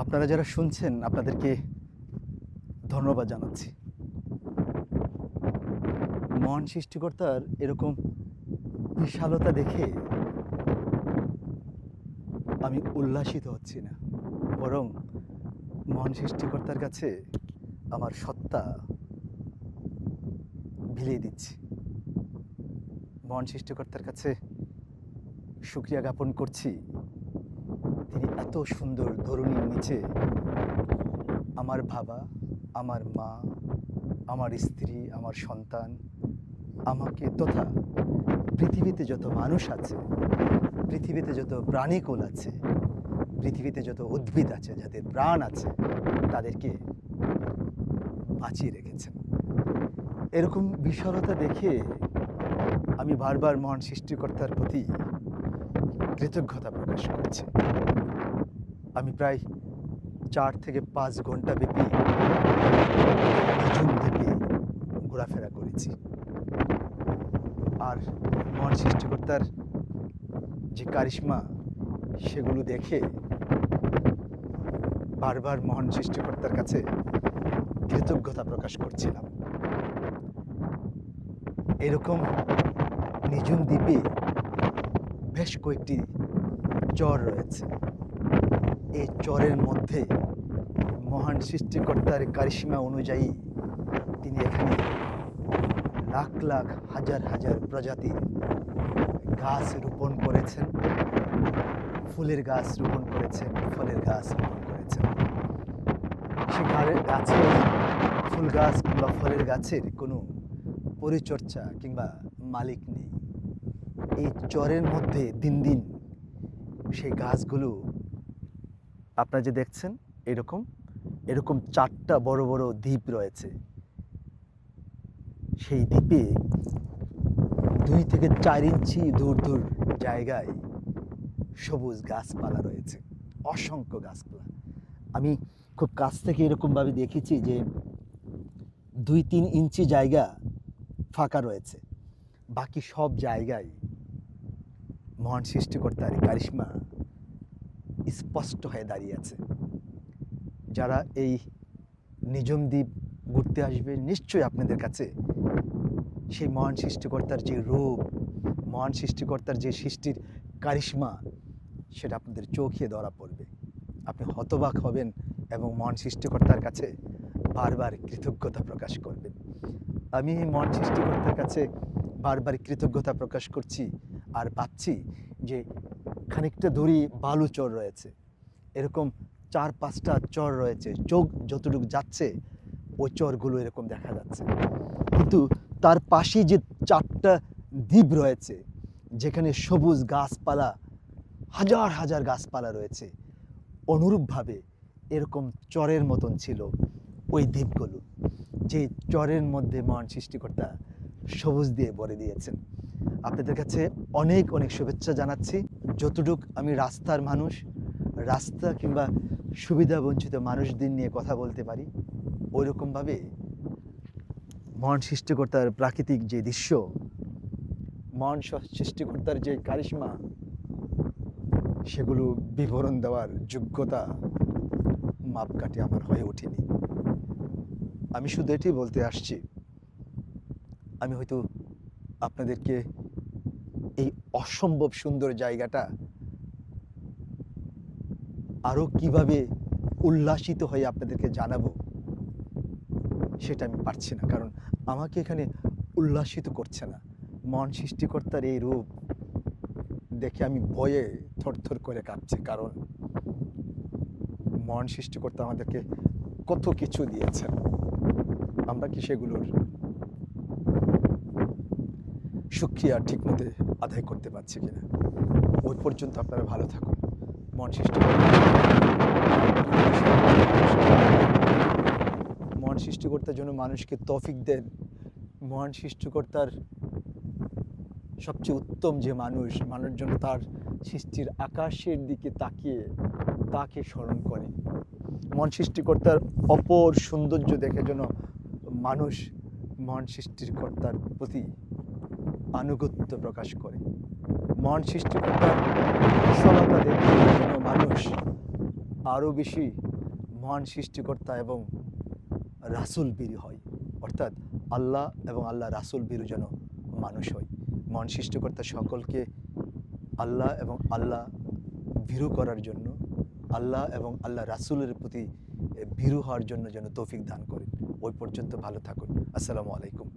আপনারা যারা শুনছেন, আপনাদেরকে ধন্যবাদ জানাচ্ছি। মন সৃষ্টিকর্তার এরকম বিশালতা দেখে আমি উল্লাসিত হচ্ছি না। বরং মন সৃষ্টিকর্তার কাছে আমার সত্তা বিলিয়ে দিচ্ছি। মন সৃষ্টিকর্তার কাছে শুক্রিয়া জ্ঞাপন করছি। তিনি এত সুন্দর ধরুনির নিচে আমার বাবা, আমার মা, আমার স্ত্রী, আমার সন্তান, আমাকে তথা পৃথিবীতে যত মানুষ আছে, পৃথিবীতে যত প্রাণীকুল আছে, পৃথিবীতে যত উদ্ভিদ আছে, যাদের প্রাণ আছে, তাদেরকে বাঁচিয়ে রেখেছেন। এরকম বিশালতা দেখে আমি বারবার মহান সৃষ্টিকর্তার প্রতি কৃতজ্ঞতা প্রকাশ করছি। আমি প্রায় চার থেকে পাঁচ ঘণ্টা ব্যাপী দ্বীপে ঘোরাফেরা করেছি। আর মহান সৃষ্টিকর্তার যে কারিশ্মা, সেগুলো দেখে বারবার মহান সৃষ্টিকর্তার কাছে কৃতজ্ঞতা প্রকাশ করছিলাম। এরকম নিঝুম দ্বীপে বেশ কয়েকটি চর রয়েছে। এই চরের মধ্যে মহান সৃষ্টিকর্তার কারিসীমা অনুযায়ী তিনি এখানে লাখ লাখ, হাজার হাজার প্রজাতির গাছ রোপণ করেছেন। ফুলের গাছ রোপণ করেছেন, ফলের গাছ রোপণ করেছেন। সে গাছের ফুল গাছ কিংবা ফলের গাছের কোনো পরিচর্যা কিংবা মালিক নেই। এই চরের মধ্যে দিন দিন সেই গাছগুলো আপনারা যে দেখছেন, এরকম এরকম চারটা বড় বড় দ্বীপ রয়েছে। সেই দ্বীপে দুই থেকে চার ইঞ্চি দূর দূর জায়গায় সবুজ গাছপালা রয়েছে, অসংখ্য গাছপালা। আমি খুব কাছ থেকে এরকমভাবে দেখেছি যে দুই তিন ইঞ্চি জায়গা ফাঁকা রয়েছে, বাকি সব জায়গায় মহান সৃষ্টিকর্তার কারিশ্মা স্পষ্ট হয়ে দাঁড়িয়ে আছে। যারা এই নিজম দ্বীপ ঘুরতে আসবে, নিশ্চয়ই আপনাদের কাছে সেই মহান সৃষ্টিকর্তার যে রূপ, মহান সৃষ্টিকর্তার যে সৃষ্টির কারিশ্মা, সেটা আপনাদের চোখে ধরা পড়বে। আপনি হতবাক হবেন এবং মহান সৃষ্টিকর্তার কাছে বারবার কৃতজ্ঞতা প্রকাশ করবেন। আমি মহান সৃষ্টিকর্তার কাছে বারবার কৃতজ্ঞতা প্রকাশ করছি আর পাচ্ছি যে খানিকটা দূরে বালু চর রয়েছে। এরকম চার পাঁচটা চর রয়েছে। চোখ যতটুকু যাচ্ছে, ওই চরগুলো এরকম দেখা যাচ্ছে। কিন্তু তার পাশে যে চারটা দ্বীপ রয়েছে, যেখানে সবুজ গাছপালা, হাজার হাজার গাছপালা রয়েছে, অনুরূপভাবে এরকম চরের মতন ছিল ওই দ্বীপগুলো। যে চরের মধ্যে মহান সৃষ্টিকর্তা সবুজ দিয়ে ভরে দিয়েছেন। আপনাদের কাছে অনেক অনেক শুভেচ্ছা জানাচ্ছি। যতটুক আমি রাস্তার মানুষ, রাস্তা কিংবা সুবিধা বঞ্চিত মানুষদের নিয়ে কথা বলতে পারি ওই রকমভাবে মহান সৃষ্টিকর্তার প্রাকৃতিক যে দৃশ্য মহান সৃষ্টিকর্তার যে কারিশ্মা, সেগুলো বিবরণ দেওয়ার যোগ্যতা মাপকাঠি আমার হয়ে ওঠেনি। আমি শুধু এটি বলতে আসছি, আমি হয়তো আপনাদেরকে এই অসম্ভব সুন্দর জায়গাটা আরও কীভাবে উল্লাসিত হয়ে আপনাদেরকে জানাব, সেটা আমি পারছি না। কারণ আমাকে এখানে উল্লাসিত করছে না। মন সৃষ্টিকর্তার এই রূপ দেখে আমি ভয়ে থরথর করে কাঁপছি, কারণ মন সৃষ্টিকর্তা আমাদেরকে কত কিছু দিয়েছেন। আমরা কি সেগুলোর সুক্রিয়া ঠিকমতো আদায় করতে পারছি কিনা। ওই পর্যন্ত আপনারা ভালো থাকুন। মন সৃষ্টিকর্তা মহান সৃষ্টিকর্তার জন্য মানুষকে তফিক দেন। মহান সৃষ্টিকর্তার সবচেয়ে উত্তম যে মানুষ মানুষ জন্য তার সৃষ্টির আকাশের দিকে তাকিয়ে তাকে স্মরণ করে। মহান সৃষ্টিকর্তার অপর সৌন্দর্য দেখে যেন মানুষ মহান সৃষ্টিকর্তার প্রতি আনুগত্য প্রকাশ করে। মন সৃষ্টিকর্তার বিশালতা দেখে যেন মানুষ আরও বেশি মহান সৃষ্টিকর্তা এবং রাসুল বীর হয়। অর্থাৎ আল্লাহ এবং আল্লাহ রাসুল বীর যেন মানুষ হয়। মহান সৃষ্টিকর্তা সকলকে আল্লাহ এবং আল্লাহ ভীরু করার জন্য, আল্লাহ এবং আল্লাহ রাসুলের প্রতি ভীরু হওয়ার জন্য যেন তৌফিক দান করেন। ওই পর্যন্ত ভালো থাকুন। আসসালামু আলাইকুম।